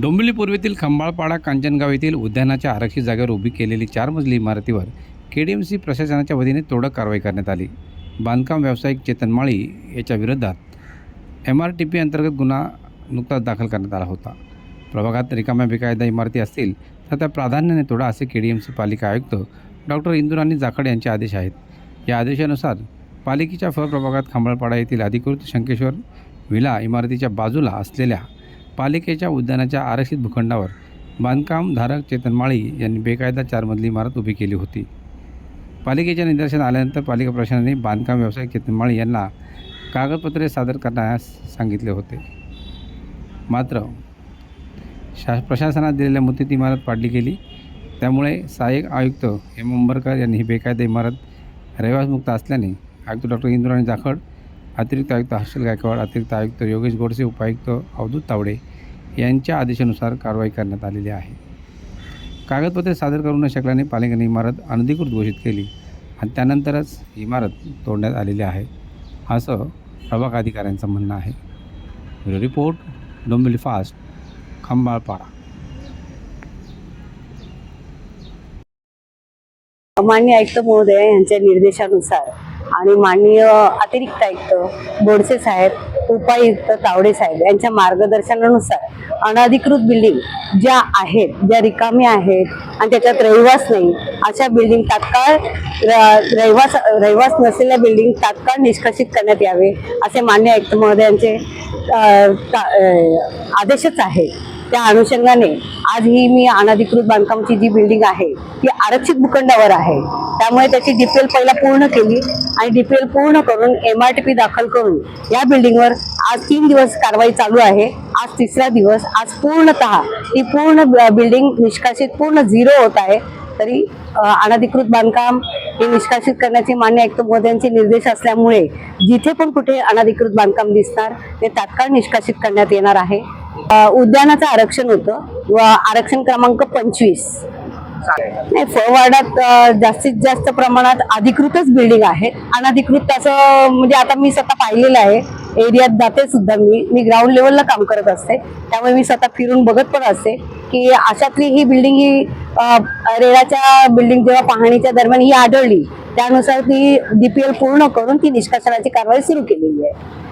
डोंबिवली पूर्वेतील खंबाळपाडा कांचनगाव येथील उद्यानाच्या आरक्षित जागेवर उभी केलेली चार मजली इमारतीवर के डी एम सी प्रशासनाच्या वतीने तोडक कारवाई करण्यात आली. बांधकाम व्यावसायिक चेतन माळी याच्या विरोधात एम आर टी पी अंतर्गत गुन्हा नुकताच दाखल करण्यात आला होता. प्रभागात रिकाम्या बेकायदा इमारती असतील तर त्या प्राधान्याने तोडा असे के डी एम सी पालिका आयुक्त डॉक्टर इंदुराणी जाखड यांचे आदेश आहेत. या आदेशानुसार पालिकेच्या फळप्रभागात खंबाळपाडा येथील अधिकृत शंकेश्वर विला इमारतीच्या बाजूला असलेल्या पालिकेच्या उद्यानाच्या आरक्षित भूखंडावर बांधकामधारक चेतन माळी यांनी बेकायदा चारमधली इमारत उभी केली होती. पालिकेच्या निदर्शन आल्यानंतर पालिका प्रशासनाने बांधकाम व्यावसायिक चेतन माळी यांना कागदपत्रे सादर करण्यास सांगितले होते. मात्र शा प्रशासनात दिलेल्या मुदतीत इमारत पाडली गेली. त्यामुळे सहाय्यक आयुक्त एम अंबरकर यांनी ही बेकायदा इमारत रहिवासमुक्त असल्याने आयुक्त डॉक्टर इंद्राणी जाखड अतिरिक्त आयुक्त हर्षल गायकवाड अतिरिक्त आयुक्त योगेश गोडसे उपायुक्त अवधूत तावडे यांच्या आदेशानुसार कारवाई करण्यात आलेली आहे. कागदपत्रे सादर करू न शकल्याने पालिकेने इमारत अनधिकृत घोषित केली आणि त्यानंतरच इमारत तोडण्यात आलेली आहे असं प्रभाग अधिकाऱ्यांचं म्हणणं आहे. Report Dombivli fast Khambalpada. माननीय आयुक्त महोदय यांच्या निर्देशानुसार आणि माननीय अतिरिक्त आयुक्त बोडसे साहेब उपायुक्त तावडे साहेब यांच्या मार्गदर्शनानुसार अनधिकृत बिल्डिंग ज्या आहेत ज्या रिकाम्या आहेत आणि त्याच्यात रहिवास नाही अशा बिल्डिंग तात्काळ र- रहिवास रहिवास नसलेल्या बिल्डिंग तात्काळ निष्कासित करण्यात यावे असे मान्य आयुक्त महोदयांचे ता- आदेशच आहेत त्या अनुषंगाने आज ही मी अनधिकृत बांधकामची जी बिल्डिंग आहे ती आरक्षित भूखंडावर आहे. त्यामुळे त्याची डीपीएल पहिला पूर्ण केली आणि डीपीएल पूर्ण करून एम आर टी पी दाखल करून या बिल्डिंगवर आज तीन दिवस कारवाई चालू आहे. आज तिसरा दिवस आज पूर्णतः ही पूर्ण बिल्डिंग निष्कासित पूर्ण झिरो होत आहे. तरी अनधिकृत बांधकाम हे निष्कासित करण्याचे मान्य आयुक्त महोदयांचे निर्देश असल्यामुळे जिथे पण कुठे अनधिकृत बांधकाम दिसणार ते तात्काळ निष्कासित करण्यात येणार आहे. उद्यानाचं आरक्षण होतं. व आरक्षण क्रमांक पंचवीस. नाही फळवाडात जास्तीत जास्त प्रमाणात अधिकृतच बिल्डिंग आहेत अनधिकृत असं म्हणजे आता मी स्वतः पाहिलेलं आहे. एरियात जाते सुद्धा मी. मी ग्राउंड लेवलला काम करत असते. त्यामुळे मी स्वतः फिरून बघत पण असते की अशातली ही बिल्डिंग ही रेडाच्या बिल्डिंग जेव्हा पाहणीच्या दरम्यान ही आढळली त्यानुसार ती डीपीएल पूर्ण करून ती निष्कासनाची कारवाई सुरू केलेली आहे.